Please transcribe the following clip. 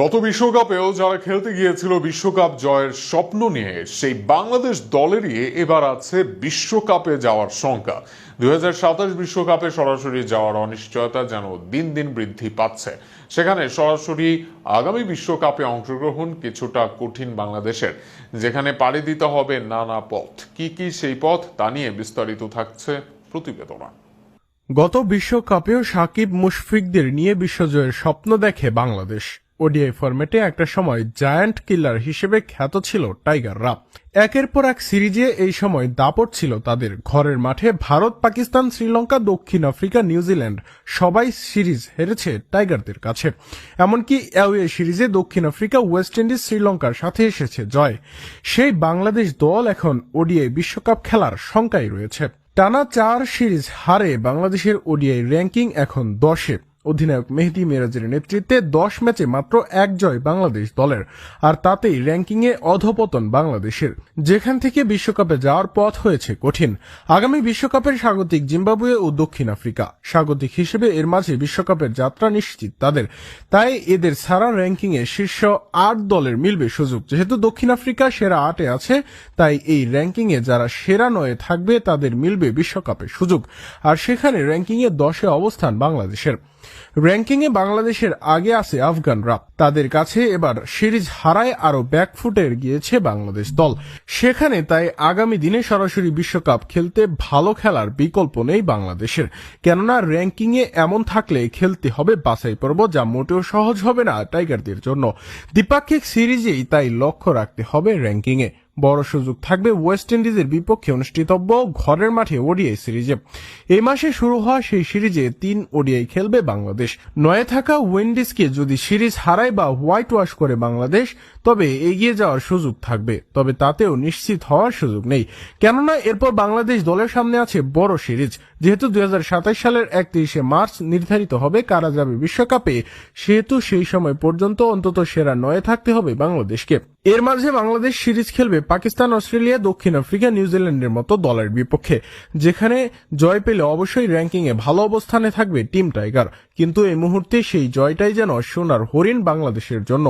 গত বিশ্বকাপেও যারা খেলতে গিয়েছিল বিশ্বকাপ জয়ের স্বপ্ন নিয়ে, সেই বাংলাদেশ দলেরই এবার আছে বিশ্বকাপে যাওয়ার শঙ্কা। দুই বিশ্বকাপে সরাসরি যাওয়ার অনিশ্চয়তা যেন দিন দিন বৃদ্ধি পাচ্ছে। সেখানে সরাসরি আগামী বিশ্বকাপে অংশগ্রহণ কিছুটা কঠিন বাংলাদেশের, যেখানে পাড়ি দিতে হবে নানা পথ। কি কি সেই পথ, তা নিয়ে বিস্তারিত থাকছে প্রতিবেদনা। গত বিশ্বকাপেও সাকিব মুশফিকদের নিয়ে বিশ্বজয়ের স্বপ্ন দেখে বাংলাদেশ। ওডিআই ফরম্যাটে একটা সময় জায়ান্ট কিলার হিসেবে খ্যাত ছিল টাইগার টাইগাররা একের পর এক সিরিজে এই সময় দাপট ছিল তাদের। ঘরের মাঠে ভারত, পাকিস্তান, শ্রীলঙ্কা, দক্ষিণ আফ্রিকা নিউজিল্যান্ড সবাই সিরিজ হেরেছে টাইগারদের কাছে। এমনকি অ্যাওয়ে সিরিজে দক্ষিণ আফ্রিকা ওয়েস্ট ইন্ডিজ শ্রীলঙ্কার সাথে এসেছে জয়। সেই বাংলাদেশ দল এখন ওডিআই বিশ্বকাপ খেলার শঙ্কায় রয়েছে। টানা চার সিরিজ হারে বাংলাদেশের ওডিআই র্যাঙ্কিং এখন দশে। অধিনায়ক মেহেদি মিরাজের নেতৃত্বে দশ ম্যাচে মাত্র এক জয় বাংলাদেশ দলের, আর তাতেই র্যাঙ্কিংয়ে অধপতন বাংলাদেশের। যেখান থেকে বিশ্বকাপে যাওয়ার পথ হয়েছে কঠিন। আগামী বিশ্বকাপের স্বাগতিক জিম্বাবুয়ে ও দক্ষিণ আফ্রিকা। স্বাগতিক হিসেবে এর মাঝে বিশ্বকাপের যাত্রা নিশ্চিত তাদের। তাই এদের সারা র্যাঙ্কিংয়ে শীর্ষ আট দলের মিলবে সুযোগ। যেহেতু দক্ষিণ আফ্রিকা সেরা আটে আছে, তাই এই র্যাঙ্কিংয়ে যারা সেরা নয়ে থাকবে তাদের মিলবে বিশ্বকাপের সুযোগ। আর সেখানে র্যাঙ্কিংয়ে দশে অবস্থান বাংলাদেশের। র্যাঙ্কিংয়ে বাংলাদেশের আগে আছে আফগানরা। তাদের কাছে এবার সিরিজ হারায় আরও ব্যাকফুটে গিয়েছে বাংলাদেশ দল। সেখানে তাই আগামী দিনে সরাসরি বিশ্বকাপ খেলতে ভালো খেলার বিকল্প নেই বাংলাদেশের। কেননা র্যাঙ্কিংয়ে এমন থাকলে খেলতে হবে বাছাই পর্ব যা মোটেও সহজ হবে না টাইগারদের জন্য। দ্বিপাক্ষিক সিরিজেই তাই লক্ষ্য রাখতে হবে র্যাঙ্কিংয়ে। বড় সুযোগ থাকবে ওয়েস্ট ইন্ডিজের বিপক্ষে অনুষ্ঠিতব্য ঘরের মাঠে ওডিআই সিরিজে। এই মাসে শুরু হওয়া সেই সিরিজে তিন ওডিআই খেলবে বাংলাদেশ। নয়ে থাকা উইন্ডিজকে যদি সিরিজ হারায় বা হোয়াইট ওয়াশ করে বাংলাদেশ, তবে এগিয়ে যাওয়ার সুযোগ থাকবে। তবে তাতেও নিশ্চিত হওয়ার সুযোগ নেই। কেননা এরপর বাংলাদেশ দলের সামনে আছে বড় সিরিজ। যেহেতু দু হাজার সাতাশ সালের একত্রিশে মার্চ নির্ধারিত হবে কারা যাবে বিশ্বকাপে, সেহেতু সেই সময় পর্যন্ত অন্তত সেরা নয়ে থাকতে হবে বাংলাদেশকে। এর মাঝে বাংলাদেশ সিরিজ খেলবে পাকিস্তান, অস্ট্রেলিয়া, দক্ষিণ আফ্রিকা, নিউজিল্যান্ডের মতো দলের বিপক্ষে, যেখানে জয় পেলে অবশ্যই র্যাঙ্কিংয়ে ভালো অবস্থানে থাকবে টিম টাইগার। কিন্তু এই মুহূর্তে সেই জয়টাই যেন সোনার হরিণ বাংলাদেশের জন্য।